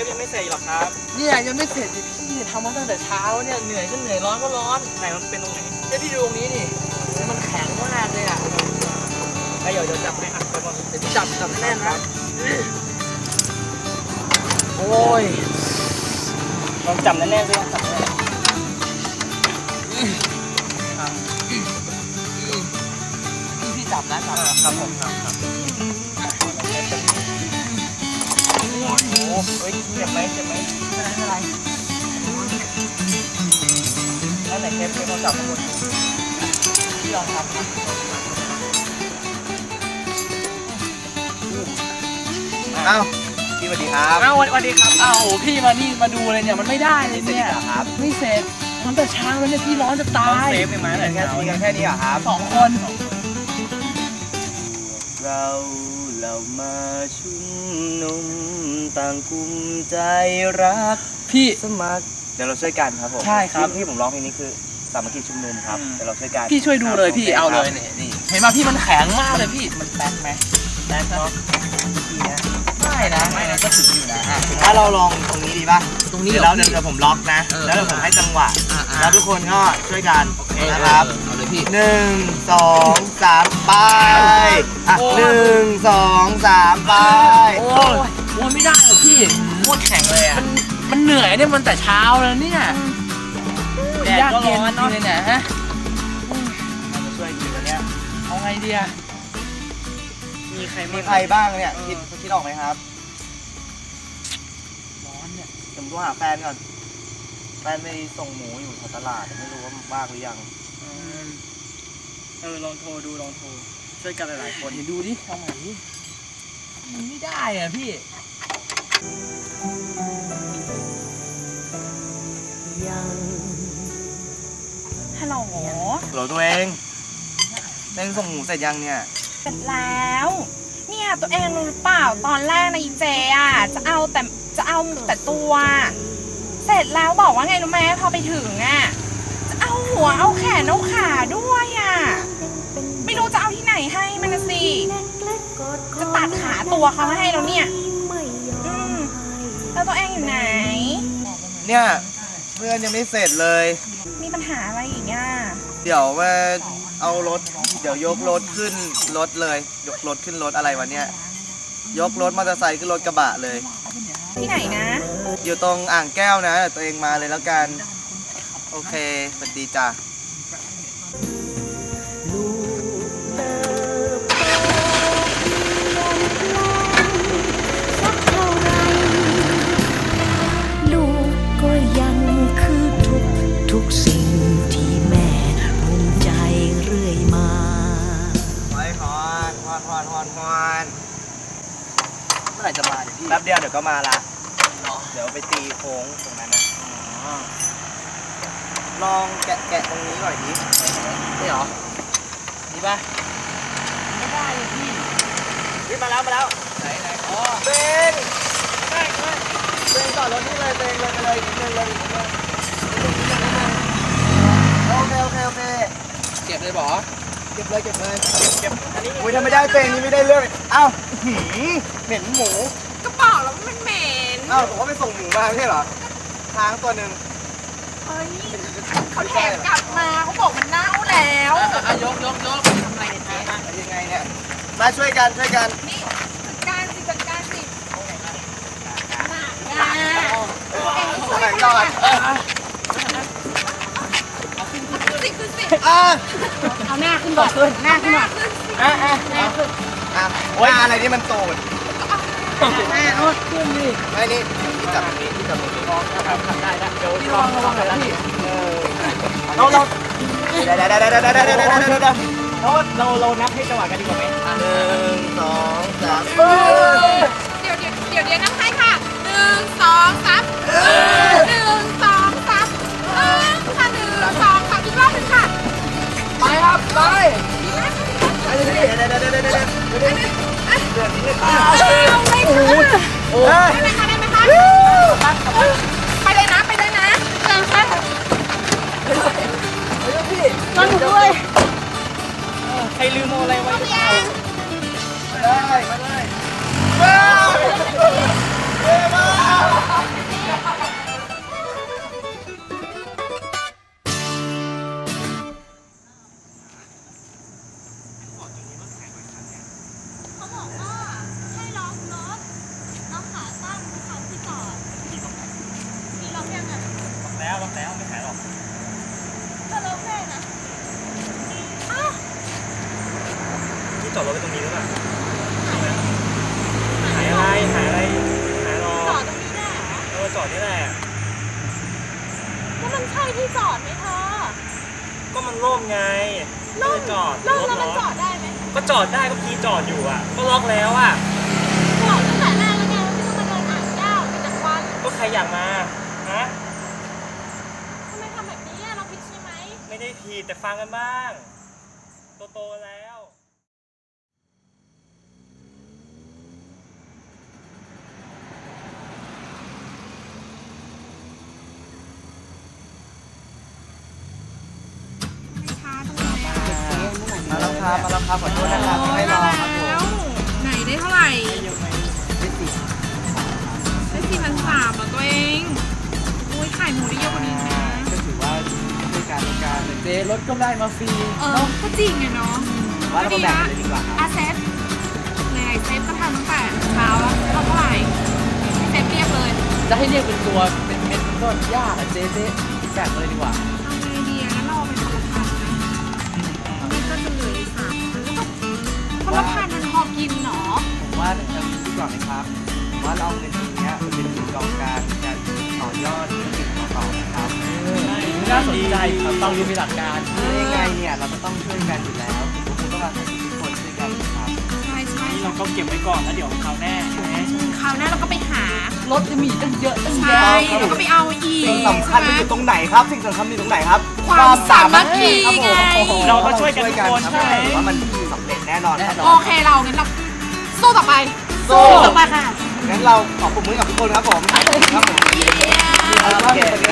ฟยังไม่เสร็จหรอกครับเนี่ยยังไม่เสร็จดิพี่เนี่ยทำมาตั้งแต่เช้าเนี่ยเหนื่อยก็เหนื่อยร้อนก็ร้อนไหนมันเป็นตรงไหนเดี๋ยวพี่ดูตรงนี้ดิมันแข็งมากเลยอะไอ้เดี๋ยวเดี๋ยวจับให้อะไปก่อนเดี๋ยวพี่จับจับแน่นนะโอ้ยลองจับแน่นๆสิลองจับแน่นพี่พี่จับนะจับๆครับผมครับ เฮ้ยเจ็บไหมเจ็บไหมไม่เป็นไรแล้วไหนเทปเทปลองจับข้างบนพี่ลองทำนะอ้าวพี่สวัสดีครับอ้าวสวัสดีครับอ้าวโอ้พี่มานี่มาดูเลยเนี่ยมันไม่ได้เลยเนี่ยเหรอครับไม่เสร็จตั้งแต่เช้าแล้วเนี่ยพี่ร้อนจะน้ตาองยเซฟใช่ไหมไหนแค่เช้ามีกันแค่นี้เหรอครับสองคนเรา เรามาชุมนุมต่างกลุ่มใจรักพี่ สมัครเดี๋ยวเราช่วยกันครับผมใช่ครับ ที่ที่ผมร้องเพลงนี้คือสามัคคีชุมนุมครับเดี๋ยวเราช่วยกันพี่ช่วยดูเลยพี่ครับเอาเลยครับเนี่ยนี่เห็นไหมพี่มันแข็งมากเลยพี่มันแป๊กไหมแป๊บเนาะไม่ นะไม่นะก็ถึงอยู่นะอะถ้าเราลองตรงนี้ดีป่ะตรงนี้เดี๋ยวเหรเราอเดี๋ยวพี่เดี๋ยวผมล็อกนะ เออแล้วเดี๋ยวผมให้จังหวะ อะอะ แล้วทุกคนก็ช่วยกันเออนะครับเออเอาเลยพี่ หนึ่งสองสามไปอะโอ้หนึ่งสองสามไปโอ้ยโอ้ยไม่ได้หรอกพี่ โคตรแข็งเลยอะมันเหนื่อยเนี่ยมันแต่เช้าแล้วเนี่ยแดดยากก็เย็นร้อนจริเนาะงเลยเนี่ยฮะเราจะช่วยกันเนี่ยเอาไงดีอะมีใครมีบ้างใครบ้างเนี่ยคิดคิดออกไหมครับร้อน เนี่ยผมโทรหาแฟนก่อน แฟนไปส่งหมูอยู่แถวตลาดไม่รู้ว่าว่างหรือยังอืมเออลองโทรดูลองโทรช่วยกันหลายๆคนเดี๋ยวดูดิเอาใหม่ดิมันไม่ได้อะพี่ฮัลโหลโหลตัวเองเองส่งหมูเสร็จยังเนี่ย เสร็จแล้ว เนี่ยตัวเองรู้หรือเปล่าตอนแรกนะอีเจอะจะเอาแต่ จะเอาแต่ตัว เสร็จแล้วบอกว่าไงรู้ไหมพอไปถึงอะ จะเอาหัวเอาแขนเอาขาด้วยอะ ไม่รู้จะเอาที่ไหนให้มันนะสิ จะตัดขาตัวเขาให้แล้วเนี่ย อืมแล้วตัวเองอยู่ไหน เนี่ยเพื่อนยังไม่เสร็จเลย มีปัญหาอะไรอีกอะ เดี๋ยวมาเอารถ เดี๋ยวยกรถขึ้นรถเลย ยกรถขึ้นรถอะไรวะเนี่ย ยกรถมอเตอร์ไซค์ขึ้นรถกระบะเลย ที่ไหนนะ อยู่ตรงอ่างแก้วนะเดี๋ยวตัวเองมาเลยแล้วกัน โอเคสวัสดีจ้ะ แป๊บเดียวเดี๋ยวก็มาละเหรอเดี๋ยวไปตีโค้งตรงนั้นนะลองแกะแกะตรงนี้หน่อยดินี่เหรอนี่ป่ะไม่ได้เลยพี่นี่มาแล้วมาแล้วไหนไหนอ๋อเบงได้ได้เบงต่อรถนี่เลยเบงเลยไปเลยนิดนึงเลยนิดนึงโอเคโอเคโอเคเก็บเลยบอเก็บเลยเก็บเลยเก็บอันนี้อุ้ยถ้าไม่ได้เบงนี่ไม่ได้เรื่องเอ้าหืมเหม็นหมู ก็บอกแล้วว่ามันเหม็นเอ้าผมว่าไปส่งหมูมาไม่ใช่เหรอค้างตัวหนึ่งเฮ้ยเขาแถมกลับมาเขาบอกมันเน่าแล้วอะอะยกยกยกทำอะไรเนี่ยเจ๊ยังไงเนี่ย มาช่วยกันช่วยกัน นี่จัดการสิจัดการสิหนักอะตัวเองช่วยไหนกันก่อนขึ้นสิขึ้นสิอะเอาหน้าขึ้นก่อนขึ้นหน้าขึ้นก่อนขึ้นสิอะอะอะอะโอ้ยอะไรที่มันตูด หน้าเอาขึ้นดิไม่นี่ที่จับนี่ที่จับมือครับทำได้นะเดี๋ยวพี่ลอวังงระวังนะพี่เราเราเดี๋ยวเดี๋ยวเดี๋ยวเดี๋ยวเดี๋ยวเดี๋ยวเดี๋ยวเดี๋ยวเดี๋ยวเราเราเรานับให้จังหวะกันดีกว่าไหมหนึ่งสองสามเดี๋ยวเดี๋ยวเดี๋ยวเดี๋ยวนั่งให้ค่ะหนึ่งสองสาม อนอยู่ด้วยใครลืมเอาอะไรไว้เอาหรือเปล่ายังได้มาเลยว้าวเย้มา อดได้ก็พีจอดอยู่อะ ก็ล็อกแล้วอะจอดตั้งแต่แรกแล้วไงแล้วไม่ต้องมาเดินอ่างแก้วมีแต่ควันก็ใครอยากมาฮะทำไมทำแบบนี้อะเราผิดใช่ไหม ไม่ได้ผิดแต่ฟังกันบ้าง โตๆแล้ว ครับมาแล้วครับขอโทษนะครับที่ให้รอครับผมแล้วไหนได้เท่าไหร่ได้สิได้สี่พันสามอะตัวเองอุ้ยขายหมูได้เยอะกว่านี้นะก็ถือว่าช่วยกันในการเจ๊รถก็ได้มาฟรีเออก็จริงไงเนาะว่าเรามาแบ่งกันเลยดีกว่าครับอาเซฟไหนๆเซฟก็ทำตั้งแต่เช้าแล้วเราเท่าไหร่ให้เซฟเรียกเลย จะให้เรียกเป็นตัวเป็นเม็ดก็ยากอะเจ๊เจ๊แบ่งเลยดีกว่า คนละพันมันพอกินเหรอผมว่าจะมีดีกว่าไหมครับผมว่าเราเอาเงินตรงเนี้ยเป็นทุนกองกลางในการต่อยอดธุรกิจของเราต่อนะครับน่าสนใจครับฟังดูมีหลักการคือยังไงเนี่ยเราก็ต้องช่วยกันอยู่แล้วทุกคนต้องมาทุกคนช่วยกันครับใช่ใช่นี่เราก็เก็บไว้ก่อนแล้วเดี๋ยวคราวแน่ใช่ไหมคราวหน้าเราก็ไปหารถจะมีตั้งเยอะตั้งใชแยะ่แล้วก็ไปเอาอีกสิ่งสำคัญมันอยู่ตรงไหนครับ สิ่งสำคัญมันอยู่ตรงไหนครับความสามัคคีครับผมไงเราก็ช่วยกันทุกคนครับใช่ผมว่ามันสำเร็จ แน่นอนโอเคเรางั้นเราสู้ต่อไปสู้ต่อไปค่ะงั้นเราขอบคุณมือกับทุกคนครับผมครับผม โอเค